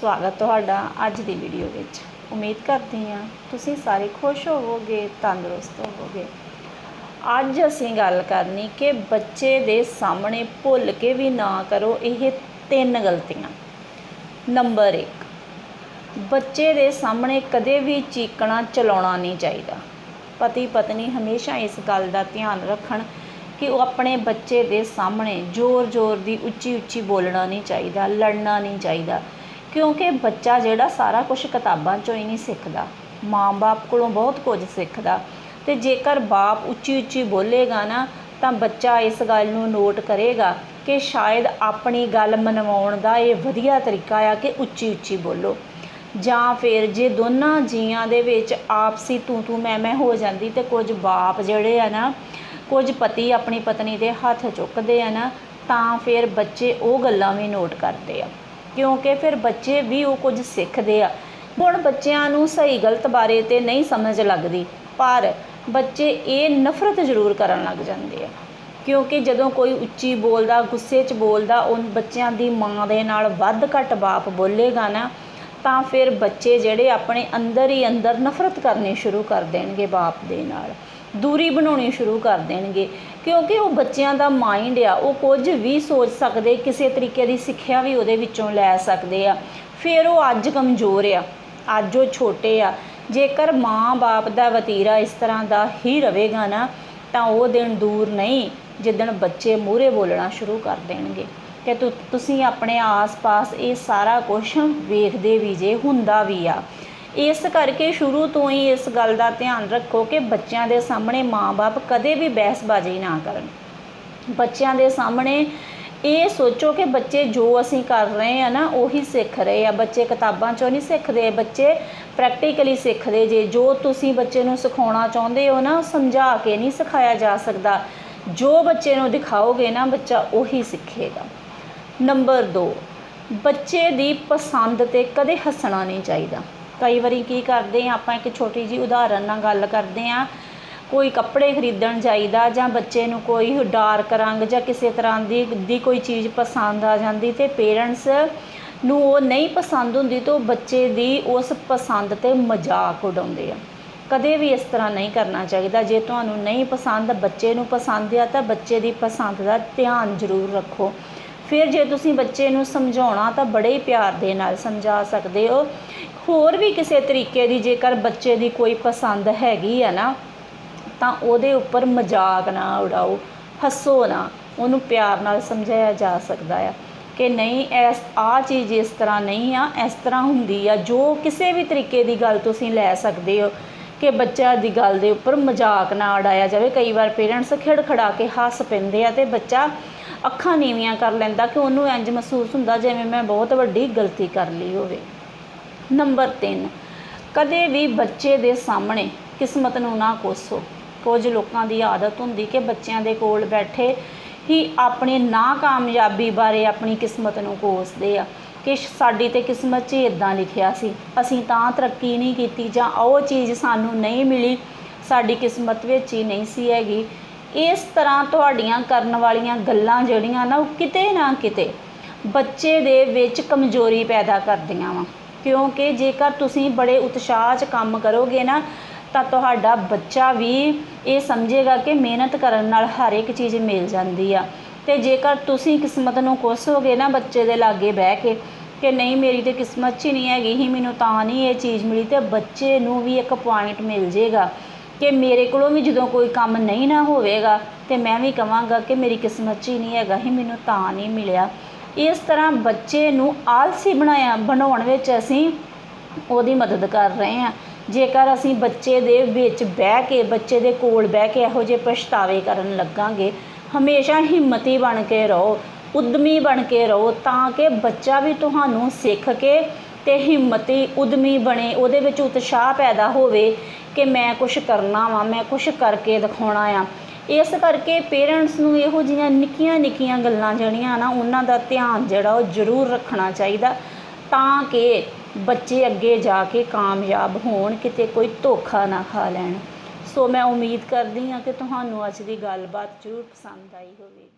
ਸਵਾਗਤ ਤੁਹਾਡਾ ਅੱਜ ਦੀ ਵੀਡੀਓ ਵਿੱਚ। ਉਮੀਦ ਕਰਦੀ ਹਾਂ ਤੁਸੀਂ ਸਾਰੇ ਖੁਸ਼ ਹੋਵੋਗੇ, ਤੰਦਰੁਸਤ ਹੋਵੋਗੇ। ਅੱਜ ਅਸੀਂ ਗੱਲ ਕਰਨੀ ਕਿ ਬੱਚੇ ਦੇ ਸਾਹਮਣੇ ਭੁੱਲ ਕੇ ਵੀ ਨਾ ਕਰੋ ਇਹ ਤਿੰਨ ਗਲਤੀਆਂ। ਨੰਬਰ 1 ਬੱਚੇ ਦੇ ਸਾਹਮਣੇ ਕਦੇ ਵੀ ਚੀਕਣਾ ਚਲਾਉਣਾ ਨਹੀਂ ਚਾਹੀਦਾ। ਪਤੀ ਪਤਨੀ ਹਮੇਸ਼ਾ ਇਸ ਗੱਲ ਦਾ ਧਿਆਨ ਰੱਖਣ ਕਿ ਉਹ ਆਪਣੇ ਬੱਚੇ ਦੇ ਸਾਹਮਣੇ ਜ਼ੋਰ-ਜ਼ੋਰ ਦੀ ਉੱਚੀ-ਉੱਚੀ ਬੋਲਣਾ ਨਹੀਂ ਚਾਹੀਦਾ, ਲੜਨਾ ਨਹੀਂ ਚਾਹੀਦਾ। ਕਿਉਂਕਿ ਬੱਚਾ ਜਿਹੜਾ ਸਾਰਾ ਕੁਝ ਕਿਤਾਬਾਂ 'ਚੋਂ ਹੀ ਨਹੀਂ ਸਿੱਖਦਾ। ਮਾਂ-ਬਾਪ ਕੋਲੋਂ ਬਹੁਤ ਕੁਝ ਸਿੱਖਦਾ। ਤੇ ਜੇਕਰ ਬਾਪ ਉੱਚੀ-ਉੱਚੀ ਬੋਲੇਗਾ ਨਾ, ਤਾਂ ਬੱਚਾ ਇਸ ਗੱਲ ਨੂੰ ਨੋਟ ਕਰੇਗਾ ਕਿ ਸ਼ਾਇਦ ਆਪਣੀ ਗੱਲ ਮਨਵਾਉਣ ਦਾ ਇਹ ਵਧੀਆ ਤਰੀਕਾ ਆ ਕਿ ਉੱਚੀ-ਉੱਚੀ ਬੋਲੋ। ਜਾਂ ਫਿਰ ਜੇ ਦੋਨਾਂ ਜੀਆਂ ਦੇ ਵਿੱਚ ਆਪਸੀ ਤੂੰ ਤੂੰ ਮੈਂ ਮੈਂ ਹੋ ਜਾਂਦੀ ਤੇ ਕੁਝ ਬਾਪ ਜਿਹੜੇ ਆ ਨਾ, ਕੁਝ ਪਤੀ ਆਪਣੀ ਪਤਨੀ ਦੇ ਹੱਥ ਚੁੱਕਦੇ ਆ ਨਾ, ਤਾਂ ਫਿਰ ਬੱਚੇ ਉਹ ਗੱਲਾਂ ਵੀ ਨੋਟ ਕਰਦੇ ਆ। ਕਿਉਂਕਿ ਫਿਰ ਬੱਚੇ ਵੀ ਉਹ ਕੁਝ ਸਿੱਖਦੇ ਆ। ਹੁਣ ਬੱਚਿਆਂ ਨੂੰ ਸਹੀ ਗਲਤ ਬਾਰੇ ਤੇ ਨਹੀਂ ਸਮਝ ਲੱਗਦੀ, ਪਰ ਬੱਚੇ ਇਹ ਨਫ਼ਰਤ ਜ਼ਰੂਰ ਕਰਨ ਲੱਗ ਜਾਂਦੇ ਆ। ਕਿਉਂਕਿ ਜਦੋਂ ਕੋਈ ਉੱਚੀ ਬੋਲਦਾ, ਗੁੱਸੇ 'ਚ ਬੋਲਦਾ ਉਹ ਬੱਚਿਆਂ ਦੀ ਮਾਂ ਦੇ ਨਾਲ ਵੱਧ ਘੱਟ ਬਾਪ ਬੋਲੇਗਾ ਨਾ, ਤਾਂ ਫਿਰ ਬੱਚੇ ਜਿਹੜੇ ਆਪਣੇ ਅੰਦਰ ਹੀ ਅੰਦਰ ਨਫ਼ਰਤ ਕਰਨੀ ਸ਼ੁਰੂ ਕਰ ਦੇਣਗੇ ਬਾਪ ਦੇ ਨਾਲ। ਦੂਰੀ ਬਣਾਉਣੀ ਸ਼ੁਰੂ ਕਰ ਦੇਣਗੇ। ਕਿਉਂਕਿ ਉਹ ਬੱਚਿਆਂ ਦਾ ਮਾਈਂਡ ਆ, ਉਹ ਕੁਝ ਵੀ ਸੋਚ ਸਕਦੇ, ਕਿਸੇ ਤਰੀਕੇ ਦੀ ਸਿੱਖਿਆ ਵੀ ਉਹਦੇ ਵਿੱਚੋਂ ਲੈ ਸਕਦੇ ਆ। ਫਿਰ ਉਹ ਅੱਜ ਕਮਜ਼ੋਰ ਆ, ਅੱਜ ਉਹ ਛੋਟੇ ਆ। ਜੇਕਰ ਮਾਂ-ਬਾਪ ਦਾ ਵਤੀਰਾ ਇਸ ਤਰ੍ਹਾਂ ਦਾ ਹੀ ਰਹੇਗਾ ਨਾ, ਤਾਂ ਉਹ ਦਿਨ ਦੂਰ ਨਹੀਂ, ਜਿੱਦਣ ਬੱਚੇ ਮੂਹਰੇ ਬੋਲਣਾ ਸ਼ੁਰੂ ਕਰ ਦੇਣਗੇ। ਕਿ ਤੁਸੀਂ ਆਪਣੇ ਆਸ-ਪਾਸ ਇਹ ਸਾਰਾ ਕੁਝ ਵੇਖਦੇ ਵੀ ਜੇ ਹੁੰਦਾ ਵੀ ਆ। ਇਸ ਕਰਕੇ ਸ਼ੁਰੂ ਤੋਂ ਹੀ ਇਸ ਗੱਲ ਦਾ ਧਿਆਨ ਰੱਖੋ ਕਿ ਬੱਚਿਆਂ ਦੇ ਸਾਹਮਣੇ ਮਾਂ-ਬਾਪ ਕਦੇ ਵੀ ਬਹਿਸਬਾਜ਼ੀ ਨਾ ਕਰਨ। ਬੱਚਿਆਂ ਦੇ ਸਾਹਮਣੇ ਇਹ ਸੋਚੋ ਕਿ ਬੱਚੇ ਜੋ ਅਸੀਂ ਕਰ ਰਹੇ ਆ ਨਾ, ਉਹੀ ਸਿੱਖ ਰਹੇ ਆ। ਬੱਚੇ ਕਿਤਾਬਾਂ ਚੋਂ ਨਹੀਂ ਸਿੱਖਦੇ, ਬੱਚੇ ਪ੍ਰੈਕਟੀਕਲੀ ਸਿੱਖਦੇ। ਜੇ ਜੋ ਤੁਸੀਂ ਬੱਚੇ ਨੂੰ ਸਿਖਾਉਣਾ ਚਾਹੁੰਦੇ ਹੋ ਨਾ, ਸਮਝਾ ਕੇ ਨਹੀਂ ਸਿਖਾਇਆ ਜਾ ਸਕਦਾ। ਜੋ ਬੱਚੇ ਨੂੰ ਦਿਖਾਓਗੇ ਨਾ, ਬੱਚਾ ਉਹੀ ਸਿੱਖੇਗਾ। ਨੰਬਰ 2 ਬੱਚੇ ਦੀ ਪਸੰਦ ਤੇ ਕਦੇ ਹੱਸਣਾ ਨਹੀਂ ਚਾਹੀਦਾ। ਕਈ ਵਾਰੀ ਕੀ ਕਰਦੇ ਆ ਆਪਾਂ ਇੱਕ ਛੋਟੀ ਜੀ ਉਦਾਹਰਨ ਨਾਲ ਗੱਲ ਕਰਦੇ ਆ ਕੋਈ ਕੱਪੜੇ ਖਰੀਦਣ ਜਾਈਦਾ ਜਾਂ ਬੱਚੇ ਨੂੰ ਕੋਈ ਡਾਰਕ ਰੰਗ ਜਾਂ ਕਿਸੇ ਤਰ੍ਹਾਂ ਦੀ ਦੀ ਕੋਈ ਚੀਜ਼ ਪਸੰਦ ਆ ਜਾਂਦੀ ਤੇ ਪੇਰੈਂਟਸ ਨੂੰ ਉਹ ਨਹੀਂ ਪਸੰਦ ਹੁੰਦੀ ਤਾਂ ਉਹ ਬੱਚੇ ਦੀ ਉਸ ਪਸੰਦ ਤੇ ਮਜ਼ਾਕ ਉਡਾਉਂਦੇ ਆ। ਕਦੇ ਵੀ ਇਸ ਤਰ੍ਹਾਂ ਨਹੀਂ ਕਰਨਾ ਚਾਹੀਦਾ। ਜੇ ਤੁਹਾਨੂੰ ਨਹੀਂ ਪਸੰਦ, ਬੱਚੇ ਨੂੰ ਪਸੰਦ ਆ ਤਾਂ ਬੱਚੇ ਦੀ ਪਸੰਦ ਦਾ ਧਿਆਨ ਜ਼ਰੂਰ ਰੱਖੋ। ਫਿਰ ਜੇ ਤੁਸੀਂ ਬੱਚੇ ਨੂੰ ਸਮਝਾਉਣਾ ਤਾਂ ਬੜੇ ਹੀ ਪਿਆਰ ਦੇ ਨਾਲ ਸਮਝਾ ਸਕਦੇ ਹੋ। ਹੋਰ ਵੀ ਕਿਸੇ ਤਰੀਕੇ ਦੀ ਜੇਕਰ ਬੱਚੇ ਦੀ ਕੋਈ ਪਸੰਦ ਹੈਗੀ ਆ ਨਾ, ਤਾਂ ਉਹਦੇ ਉੱਪਰ ਮਜ਼ਾਕ ਨਾ ਉਡਾਓ, ਹੱਸੋ ਨਾ, ਉਹਨੂੰ ਪਿਆਰ ਨਾਲ ਸਮਝਾਇਆ ਜਾ ਸਕਦਾ ਆ ਕਿ ਨਹੀਂ ਇਸ ਆ ਚੀਜ਼ ਇਸ ਤਰ੍ਹਾਂ ਨਹੀਂ ਆ, ਇਸ ਤਰ੍ਹਾਂ ਹੁੰਦੀ ਆ, ਜੋ ਕਿਸੇ ਵੀ ਤਰੀਕੇ ਦੀ ਗੱਲ ਤੁਸੀਂ ਲੈ ਸਕਦੇ ਹੋ ਕਿ ਬੱਚਾ ਦੀ ਗੱਲ ਦੇ ਉੱਪਰ ਮਜ਼ਾਕ ਨਾ ਉਡਾਇਆ ਜਾਵੇ। ਕਈ ਵਾਰ ਪੇਰੈਂਟਸ ਖਿੜਖੜਾ ਕੇ ਹੱਸ ਪੈਂਦੇ ਆ ਤੇ ਬੱਚਾ ਅੱਖਾਂ ਨੀਵੀਆਂ ਕਰ ਲੈਂਦਾ ਕਿ ਉਹਨੂੰ ਇੰਜ ਮਹਿਸੂਸ ਹੁੰਦਾ ਜਿਵੇਂ ਮੈਂ ਬਹੁਤ ਵੱਡੀ ਗਲਤੀ ਕਰ ਲਈ ਹੋਵੇ। ਨੰਬਰ 3 ਕਦੇ ਵੀ ਬੱਚੇ ਦੇ ਸਾਹਮਣੇ ਕਿਸਮਤ ਨੂੰ ਨਾ ਕੋਸੋ। ਕੁਝ ਲੋਕਾਂ ਦੀ ਆਦਤ ਹੁੰਦੀ ਕਿ ਬੱਚਿਆਂ ਦੇ ਕੋਲ ਬੈਠੇ ਹੀ ਆਪਣੀ ਨਾਕਾਮਯਾਬੀ ਬਾਰੇ ਆਪਣੀ ਕਿਸਮਤ ਨੂੰ ਕੋਸਦੇ ਆ। ਕਿ ਸਾਡੀ ਤੇ ਕਿਸਮਤ 'ਚ ਇਦਾਂ ਲਿਖਿਆ ਸੀ, ਅਸੀਂ ਤਾਂ ਤਰੱਕੀ ਨਹੀਂ ਕੀਤੀ ਜਾਂ ਉਹ ਚੀਜ਼ ਸਾਨੂੰ ਨਹੀਂ ਮਿਲੀ, ਸਾਡੀ ਕਿਸਮਤ ਵਿੱਚ ਹੀ ਨਹੀਂ ਸੀ ਹੈਗੀ। ਇਸ ਤਰ੍ਹਾਂ ਤੁਹਾਡੀਆਂ ਕਰਨ ਵਾਲੀਆਂ ਗੱਲਾਂ ਜਿਹੜੀਆਂ ਨਾ ਉਹ ਕਿਤੇ ਨਾ ਕਿਤੇ ਬੱਚੇ ਦੇ ਵਿੱਚ ਕਮਜ਼ੋਰੀ ਪੈਦਾ ਕਰਦੀਆਂ ਵਾ। ਕਿਉਂਕਿ ਜੇਕਰ ਤੁਸੀਂ ਬੜੇ ਉਤਸ਼ਾਹ 'ਚ ਕੰਮ ਕਰੋਗੇ ਨਾ, ਤਾਂ ਤੁਹਾਡਾ ਬੱਚਾ ਵੀ ਇਹ ਸਮਝੇਗਾ ਕਿ ਮਿਹਨਤ ਕਰਨ ਨਾਲ ਹਰ ਇੱਕ ਚੀਜ਼ ਮਿਲ ਜਾਂਦੀ ਆ। ਤੇ ਜੇਕਰ ਤੁਸੀਂ ਕਿਸਮਤ ਨੂੰ ਕੋਸੋਗੇ ਨਾ ਬੱਚੇ ਦੇ ਲਾਗੇ ਬਹਿ ਕੇ, ਕਿ ਨਹੀਂ ਮੇਰੀ ਤੇ ਕਿਸਮਤ 'ਚ ਹੀ ਨਹੀਂ ਹੈਗੀ ਹੀ, ਮੈਨੂੰ ਤਾਂ ਨਹੀਂ ਇਹ ਚੀਜ਼ ਮਿਲੀ, ਤੇ ਬੱਚੇ ਨੂੰ ਵੀ ਇੱਕ ਪੁਆਇੰਟ ਮਿਲ ਜੇਗਾ ਕਿ ਮੇਰੇ ਕੋਲੋਂ ਵੀ ਜਦੋਂ ਕੋਈ ਕੰਮ ਨਹੀਂ ਨਾ ਹੋਵੇਗਾ, ਤੇ ਮੈਂ ਵੀ ਕਵਾਂਗਾ ਕਿ ਮੇਰੀ ਕਿਸਮਤ 'ਚ ਹੀ ਨਹੀਂ ਹੈਗਾ ਹੀ, ਮੈਨੂੰ ਤਾਂ ਨਹੀਂ ਮਿਲਿਆ। ਇਸ ਤਰ੍ਹਾਂ ਬੱਚੇ ਨੂੰ ਆਲਸੀ ਬਣਾਇਆ, ਬਣਾਉਣ ਵਿੱਚ ਅਸੀਂ ਉਹਦੀ ਮਦਦ ਕਰ ਰਹੇ ਹਾਂ। ਜੇਕਰ ਅਸੀਂ ਬੱਚੇ ਦੇ ਵਿੱਚ ਬਹਿ ਕੇ, ਬੱਚੇ ਦੇ ਕੋਲ ਬਹਿ ਕੇ ਇਹੋ ਜਿਹੇ ਪਛਤਾਵੇ ਕਰਨ ਲੱਗਾਂਗੇ, ਹਮੇਸ਼ਾ ਹਿੰਮਤੀ ਬਣ ਕੇ ਰਹੋ, ਉਦਮੀ ਬਣ ਕੇ ਰਹੋ, ਤਾਂ ਕਿ ਬੱਚਾ ਵੀ ਤੁਹਾਨੂੰ ਸਿੱਖ ਕੇ ਤੇ ਹਿੰਮਤੀ, ਉਦਮੀ ਬਣੇ। ਉਹਦੇ ਵਿੱਚ ਉਤਸ਼ਾਹ ਪੈਦਾ ਹੋਵੇ ਕਿ ਮੈਂ ਕੁਝ ਕਰਨਾ ਵਾ, ਮੈਂ ਕੁਝ ਕਰਕੇ ਦਿਖਾਉਣਾ ਆ। ਇਸ ਕਰਕੇ ਪੇਰੈਂਟਸ ਨੂੰ ਇਹੋ ਜਿਹੀਆਂ ਨਿੱਕੀਆਂ ਨਿੱਕੀਆਂ ਗੱਲਾਂ ਜਿਹੜੀਆਂ ਨਾ, ਉਹਨਾਂ ਦਾ ਧਿਆਨ ਜਿਹੜਾ ਉਹ ਜ਼ਰੂਰ ਰੱਖਣਾ ਚਾਹੀਦਾ ਤਾਂ ਕਿ ਬੱਚੇ ਅੱਗੇ ਜਾ ਕੇ ਕਾਮਯਾਬ ਹੋਣ, ਕਿਤੇ ਕੋਈ ਧੋਖਾ ਨਾ ਖਾ ਲੈਣ। ਸੋ ਮੈਂ ਉਮੀਦ ਕਰਦੀ ਹਾਂ ਕਿ ਤੁਹਾਨੂੰ ਅੱਜ ਦੀ ਗੱਲਬਾਤ ਜ਼ਰੂਰ ਪਸੰਦ ਆਈ ਹੋਵੇਗੀ।